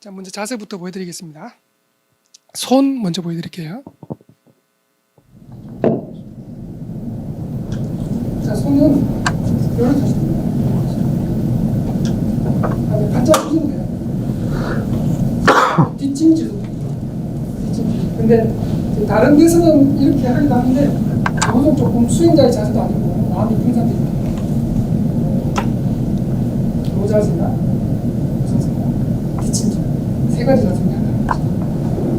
자, 먼저 자세부터 보여드리겠습니다. 손 먼저 보여드릴게요. 자, 손은 이렇게 돼요. 반짝 보시면 돼요. 뒷짐지도 뒷짐지. 근데 다른 데서는 이렇게 하기도 하는데 이거는 조금 수행자의 자세도 아니고 마음이 분산되어 있는 요 뒷짐지 세 가지 자세 중에 하나.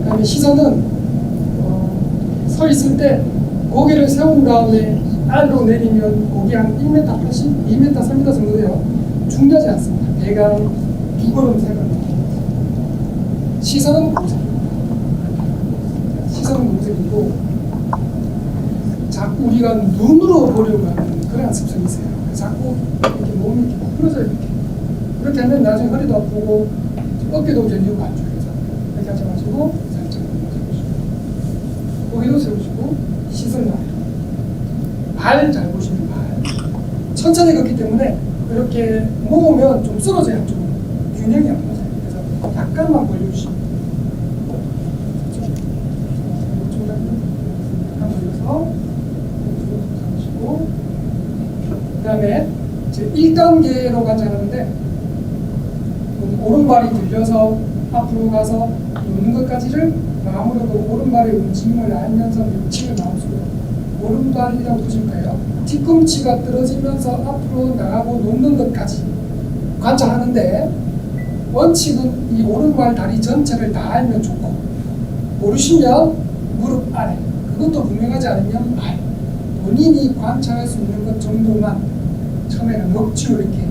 그다음에 시선은 어, 서 있을 때 고개를 세운 다음에 아래로 내리면 고개 한 1m 80, 2m 3m 정도 돼요. 중요하지 않습니다. 대강 두 걸음 세 걸음. 시선은 공색. 시선은 공색이고 자꾸 우리가 눈으로 보려고 하는 그런 습성이 있어요. 자꾸 이렇게 몸이 이렇게 구부러져 이렇게 그렇게 하면 나중에 허리도 아프고 어깨도 전이고 안 좋아요. 이렇게 마시고 살짝 세우시고. 고개도 세우시고 시선 나 발잘 보시면 발. 천천히 걷기 때문에 이렇게 모으면 좀 쓰러져요. 한쪽으로 균형이 안 맞아요. 그래서 약간만 벌려주시면 그 다음에 이제 1단계로 관찰하는데 오른발이 들려서 앞으로 가서 놓는 것까지를 마음으로 그 오른발의 움직임을 알면서 명칭을 마음속으로 오른발이라고 보실 거예요. 뒤꿈치가 떨어지면서 앞으로 나가고 놓는 것까지 관찰하는데 원칙은 이 오른발 다리 전체를 다 알면 좋고 모르시면 무릎 아래 그것도 분명하지 않으면 발 본인이 관찰할 수 있는 것 정도만 처음에는 억지로 이렇게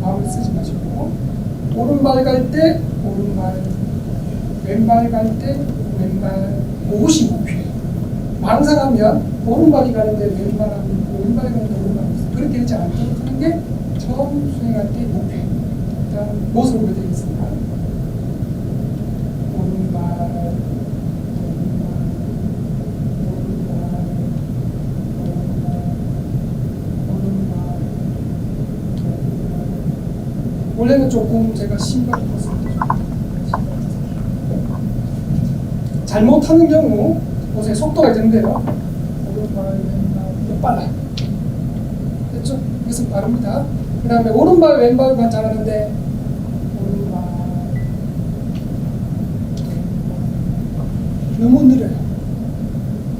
마음을 쓰지 마시고 오른발 갈 때 오른발 왼발 갈 때 왼발 그것이 목표예요. 망상하면 오른발이 가는데 왼발하고 왼발이 가는데 오른발이 그렇게 되지 않도록 하는 게 처음 수행할 때 목표예요. 일단 모습을 보여드리겠습니다 오른발 오른발 오른발 오른발 원래는 조금 제가 벗었는데 잘못하는 경우 보세요 속도가 있는데요. 빨라요. 됐죠? 그래서 빠릅니다. 그 다음에 오른발 왼발만 잘하는데 오른발. 너무 느려요.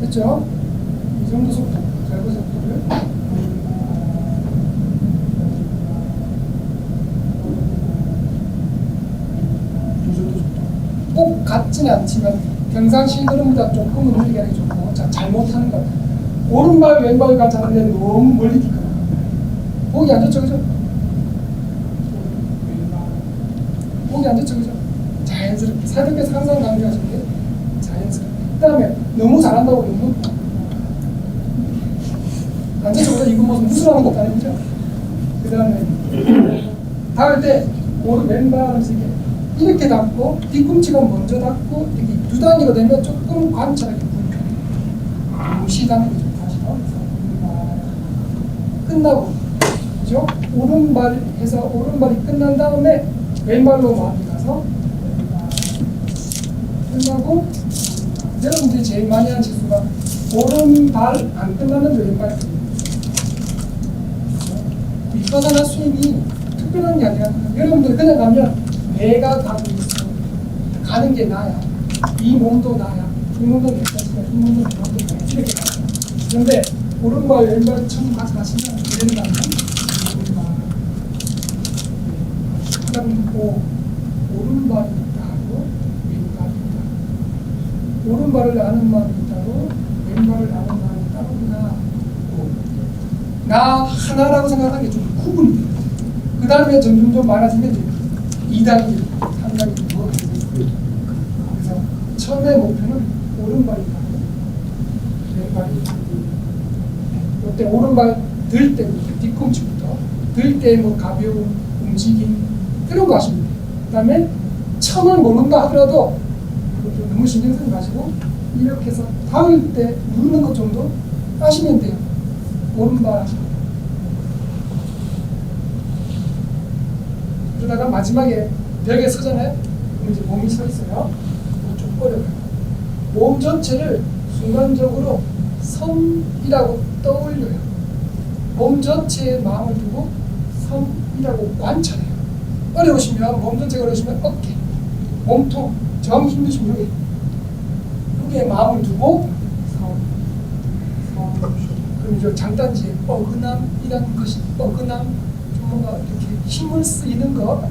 됐죠? 이 정도 속도 잘 보세요 속도를 이 정도 속도 꼭 같지는 않지만 평상시 흐름보다 조금은 느리게 하는 게 좋고 자, 잘못하는 것 오른발 왼발 관찰하는데 너무 멀리 뛰거나 보기 안 좋죠 그죠? 보기 안 좋죠 그죠? 자연스럽게 사람께서 항상 강조하시는 게 자연스럽게 그 다음에 너무 잘한다고 너무 안 좋죠 그죠? 이거 무슨 무술하는 것도 아니죠? 그 다음에 닿을 때 오른 왼발을 쓰게 이렇게 닿고 뒤꿈치가 먼저 닿고 이렇게 두 단위로 되면 조금 관찰하기 불편해요. 무시하는 게 좋다시요. 끝나고 그죠? 오른발 해서 오른발이 끝난 다음에 왼발로 마음이 가서 끝나고 여러분들이 제일 많이 하는 실수가 오른발 안 끝났는데 왼발 윗바다나 스윙이 특별한 게 아니라 여러분들 그냥 가면 내가 가고 있어. 가는 게 나야. 이 몸도 나야. 이 몸도 내 것이야. 이 몸도 내 나야 이렇게 가요 그런데 오른발 왼발 처음 가서 가시면 오른발 그다음 오 오른발이 있다 하고 왼발이 있다. 오른발을 아는 마음이 있다고 왼발을 아는 마음이 따로구나 나 하나라고 생각하는 게 좀 구분이 돼요. 그 다음에 점점 좀 많아지면 2단계, 3단계 뭐 그래서 처음에 목표는 오른발이다. 왼발이 이때 오른발 들 때부터 뒤꿈치부터 들 때 뭐 가벼운 움직임 그런 거 하시면 돼요. 그 다음에 처음을 모른다 하더라도 너무 신경 쓰지 마시고 이렇게 해서 닿을 때 누르는 것 정도 하시면 돼요. 오른발 하시면 그러다가 마지막에 벽에 서잖아요. 그럼 이제 몸이 서 있어요. 좀 어려워요. 몸 전체를 순간적으로 섬이라고 떠올려요. 몸 전체에 마음을 두고 섬이라고 관찰해요. 어려우시면 몸 전체가 어려우시면 어깨, 몸통, 정 힘드시면 여기 여기에 마음을 두고 섬, 섬. 그럼 이제 장단지에 어긋남이라는 것이 어긋남 좀 뭔가 이렇게 힘을 쓰이는 것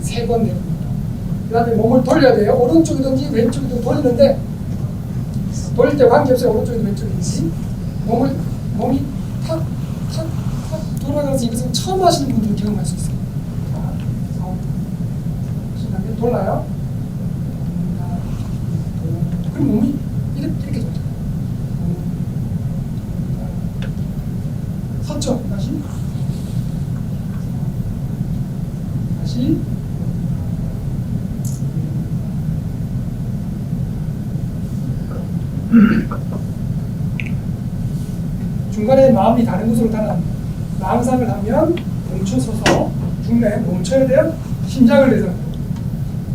세번 내봅니다. 그 다음에 몸을 돌려야 돼요. 오른쪽이든지 왼쪽이든 돌리는데 돌릴 때 관계없어요. 오른쪽이든 왼쪽이든지 몸을 몸이 탁 탁 탁 돌아가서 이것은 처음 하시는 분들은 경험할 수 있어요. 그다음에 돌아요. 그럼 몸이 이렇게 이렇게 돌아요. 섰죠. 다시 다시 중간에 마음이 다른 곳으로 가는 망상을 하면 멈춰서서 중간에 멈춰야 돼요. 심장을 대상으로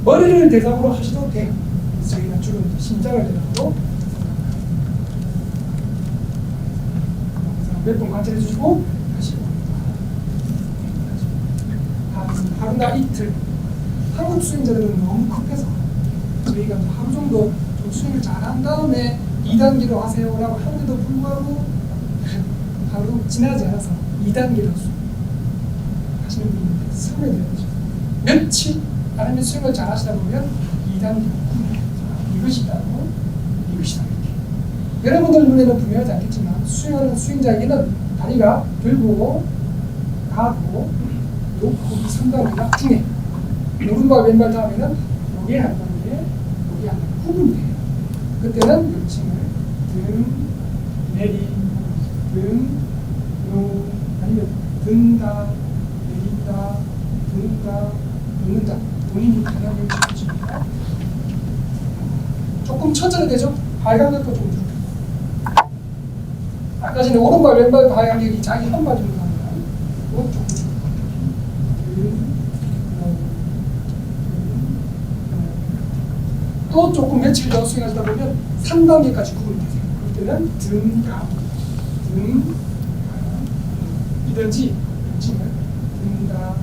머리를 대상으로 하셔도 돼요. 저희는 주로 심장을 대상으로 몇번 관찰해 주시고 다시 한 하루나 이틀 한국 수행자들은 너무 급해서 저희가 하루 정도 좀 수행을 잘한 다음에 2단계로 하세요라고 하는데도 불구하고 하루 지나지 않아서 2단계로 하시는 분들 수행을 해야 되죠. 며칠 아니면 수행을 잘 하시다 보면 2단계로 이것이다고 이것이다 이렇게 여러분들 눈에는 분명하지 않겠지만 수행하는 수행자에게는 다리가 들고 가고 이 3단계가 중에 오른발 왼발 다음에는 여기에 한 단계 여기 한 단계 구분이 돼요. 그때는 열침을 등 내리 등 놓, 아니면 든다 내린다 든다 놓는다. 본인이 방향을 잡으십니다. 조금 천천히 되죠? 발광력도 좀 줄게요 아까 전에 오른발 왼발 발광력이 자기 한 발 정도 합니다 줄게요 또 조금 며칠 더 수행하시다 보면 3단계까지 구분이 되세요. 그때는 등, 감, 등, 감, 이든지 간다,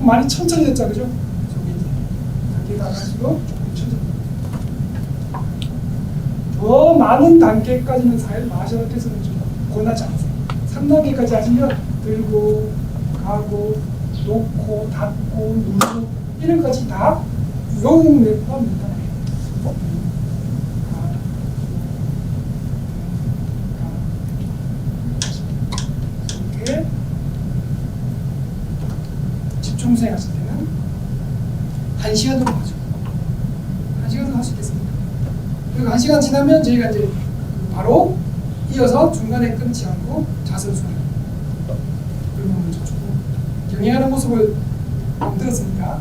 많이 천천히 됐죠, 그죠? 저기 단계가 갈수록 조금 천천히. 더 많은 단계까지는 사일 마셔께서는 좀 권하지 않으세요. 3단계까지 하시면 들고 가고 놓고 닫고 누르고 이런 것이 다 용내 포함된다. 이렇게 집중 수행하실 때는 한 시간으로 가죠. 한 시간으로 할 수 있겠습니다. 그리고 한 시간 지나면 저희가 이제 바로 이어서 중간에 끊지 않고 자세로 수행. 그러면 좀 경영하는 모습을 들었으니까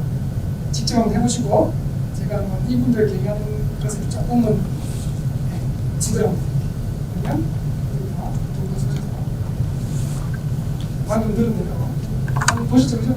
직접 한번 해보시고 제가 한번 이분들 경영하는 것을 조금은 네, 지도를 그러면 방금 들은 대로 보시죠 그죠?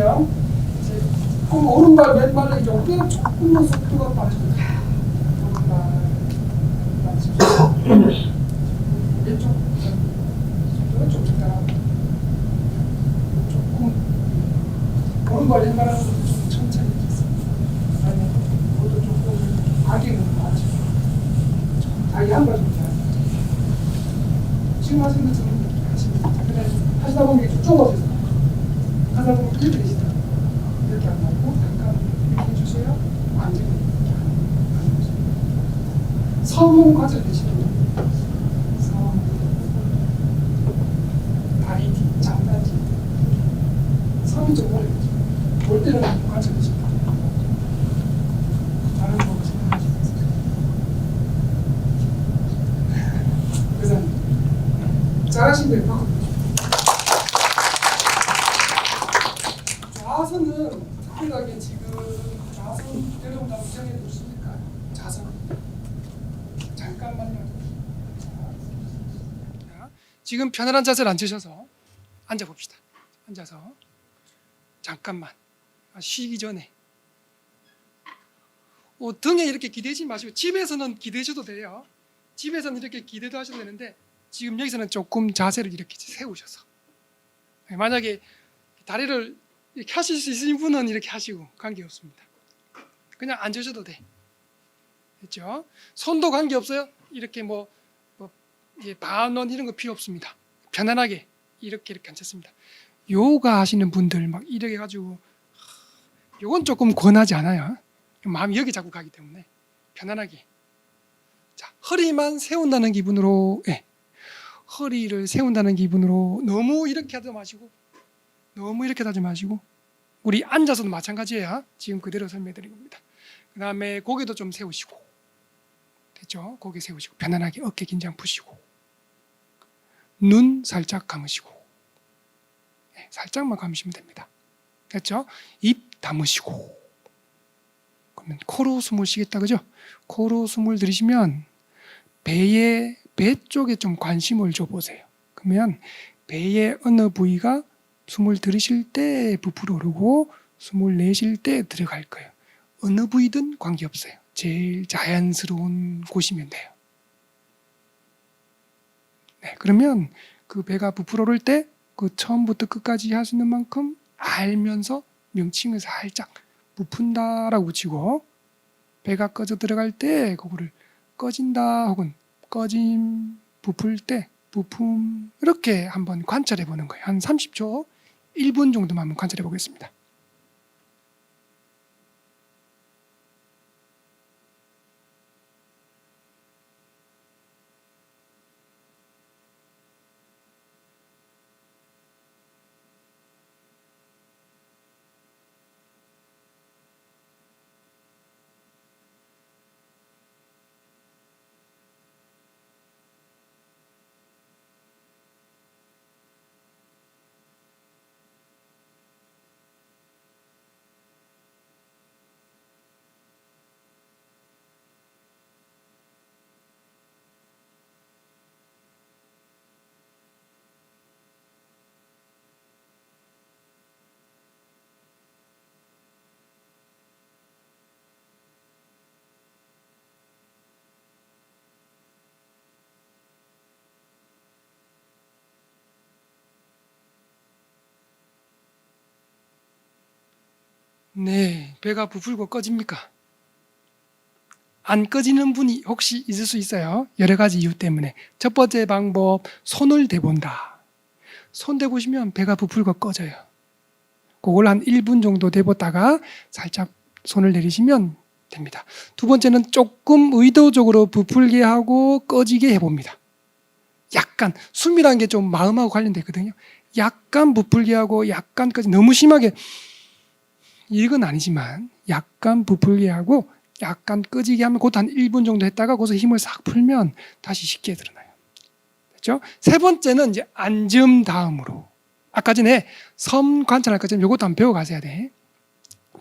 이제 조금 오른발 왼발을 조금 조금 더 속도가 빠져요. 오른발 왼쪽 속도가 좀 적당하고 조금 오른발 왼발은 좀 천천히. 아니 그것도 조금 악행은 맞죠. 자기 한발 좀 잘. 지금 하시는 것처럼 이렇게 하시면 됩니다. 하시다 보면 이렇게 좁아져요. 보면 이렇게 되시다. 이렇게 안 맞고 잠깐 이렇게 이렇게 안 맞아요. 섬은 과절 되시면 됩니다. 섬. 다리 뒤, 장단지. 섬이 좀 어려워요. 볼 때는 되시면 됩니다. 다른 거. 그래서 잘하신 데바 꿔 좌선은 특별하게 지금 좌선 여러분 다 부정해 보십니까? 좌선 잠깐만요. 자, 지금 편안한 자세를 앉으셔서 앉아 봅시다. 앉아서 잠깐만 아, 쉬기 전에 어, 등에 이렇게 기대지 마시고 집에서는 기대셔도 돼요. 집에서는 이렇게 기대도 하셔도 되는데 지금 여기서는 조금 자세를 이렇게 세우셔서 네, 만약에 다리를 이렇게 하실 수 있으신 분은 이렇게 하시고 관계 없습니다. 그냥 앉으셔도 돼. 됐죠? 손도 관계 없어요. 이렇게 뭐, 뭐 반원 이런 거 필요 없습니다. 편안하게 이렇게 이렇게 앉았습니다. 요가 하시는 분들 막 이렇게 해가지고 하, 요건 조금 권하지 않아요. 마음이 여기 자꾸 가기 때문에 편안하게. 자 허리만 세운다는 기분으로, 예. 허리를 세운다는 기분으로 너무 이렇게 하지 마시고 너무 이렇게 하지 마시고 우리 앉아서도 마찬가지예요. 지금 그대로 설명드린 겁니다. 그 다음에 고개도 좀 세우시고 됐죠? 고개 세우시고 편안하게 어깨 긴장 푸시고 눈 살짝 감으시고 네, 살짝만 감으시면 됩니다. 됐죠? 입 다무시고 그러면 코로 숨을 쉬겠다 그죠? 코로 숨을 들이시면 배에 배 쪽에 좀 관심을 줘 보세요. 그러면 배의 어느 부위가 숨을 들이실 때 부풀어 오르고 숨을 내쉴 때 들어갈 거예요. 어느 부위든 관계없어요. 제일 자연스러운 곳이면 돼요. 네, 그러면 그 배가 부풀어 오를 때 그 처음부터 끝까지 있는 만큼 알면서 명칭을 살짝 부푼다라고 붙이고 배가 꺼져 들어갈 때 그거를 꺼진다 혹은 꺼짐 부풀 때 부품 이렇게 한번 관찰해 보는 거예요. 한 30초, 1분 정도만 관찰해 보겠습니다. 네, 배가 부풀고 꺼집니까? 안 꺼지는 분이 혹시 있을 수 있어요. 여러 가지 이유 때문에. 첫 번째 방법, 손을 대본다. 손 대보시면 배가 부풀고 꺼져요. 그걸 한 1분 정도 대보다가 살짝 손을 내리시면 됩니다. 두 번째는 조금 의도적으로 부풀게 하고 꺼지게 해봅니다. 약간 숨이라는 게 좀 마음하고 관련되거든요. 약간 부풀게 하고 약간 꺼지 너무 심하게 이건 아니지만 약간 부풀게 하고 약간 끄지게 하면 그것도 한 1분 정도 했다가 거기서 힘을 싹 풀면 다시 쉽게 드러나요. 됐죠? 세 번째는 이제 앉음 다음으로 아까 전에 섬 관찰할 것처럼 이것도 한번 배워 가셔야 돼.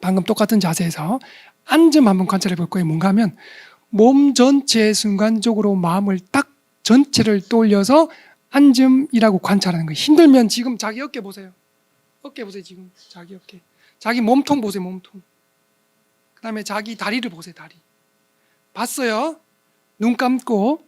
방금 똑같은 자세에서 앉음 한번 관찰해 볼 거예요. 뭔가 하면 몸 전체에 순간적으로 마음을 딱 전체를 떠올려서 앉음이라고 관찰하는 거예요. 힘들면 지금 자기 어깨 보세요. 어깨 보세요. 지금 자기 어깨. 자기 몸통 보세요, 몸통. 그 다음에 자기 다리를 보세요, 다리. 봤어요? 눈 감고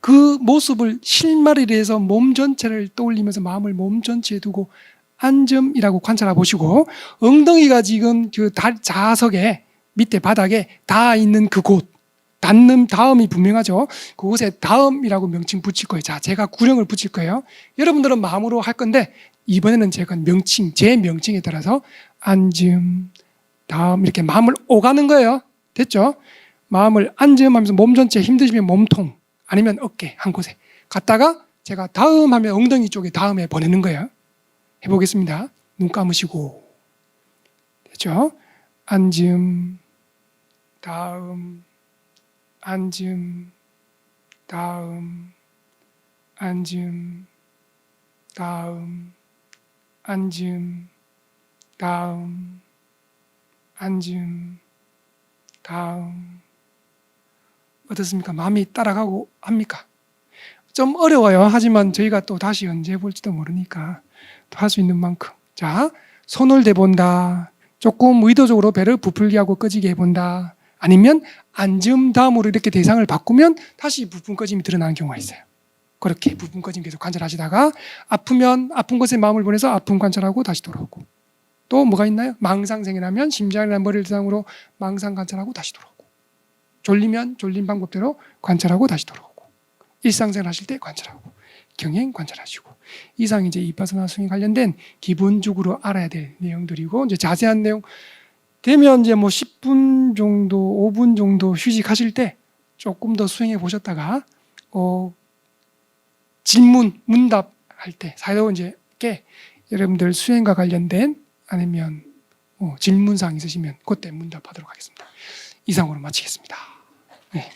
그 모습을 실마리를 해서 몸 전체를 떠올리면서 마음을 몸 전체에 두고 안점이라고 관찰해 보시고 엉덩이가 지금 그 다- 좌석에 밑에 바닥에 닿아 있는 그곳 닿는 다음이 분명하죠. 그곳에 다음이라고 명칭 붙일 거예요. 자, 제가 구령을 붙일 거예요. 여러분들은 마음으로 할 건데 이번에는 제가 명칭, 제 명칭에 따라서 앉음, 다음 이렇게 마음을 오가는 거예요. 됐죠? 마음을 앉음하면서 몸 전체 힘드시면 몸통 아니면 어깨 한 곳에 갔다가 제가 다음 하면 엉덩이 쪽에 다음에 보내는 거예요. 해보겠습니다. 눈 감으시고 됐죠? 앉음, 다음, 앉음, 다음, 앉음, 다음, 앉음, 다음, 앉음, 다음. 어떻습니까? 마음이 따라가고 합니까? 좀 어려워요. 하지만 저희가 또 다시 언제 볼지도 모르니까 또 할 수 있는 만큼. 자, 손을 대본다. 조금 의도적으로 배를 부풀게 하고 꺼지게 해본다. 아니면 앉음 다음으로 이렇게 대상을 바꾸면 다시 부품 꺼짐이 드러나는 경우가 있어요. 그렇게 부품 꺼짐 계속 관찰하시다가 아프면 아픈 곳에 마음을 보내서 아픔 관찰하고 다시 돌아오고 또 뭐가 있나요? 망상생이 나면 심장이나 머리를 대상으로 망상 관찰하고 다시 돌아오고 졸리면 졸린 방법대로 관찰하고 다시 돌아오고 일상생활 하실 때 관찰하고 경행 관찰하시고 이상 이제 이파서나 수행 관련된 기본적으로 알아야 될 내용들이고 이제 자세한 내용 되면 이제 뭐 10분 정도, 5분 정도 휴식하실 때 조금 더 수행해 보셨다가 어 질문, 문답 할 때 사이도 이제 게 여러분들 수행과 관련된 아니면 뭐 질문사항 있으시면 그때 문답하도록 하겠습니다. 이상으로 마치겠습니다. 네.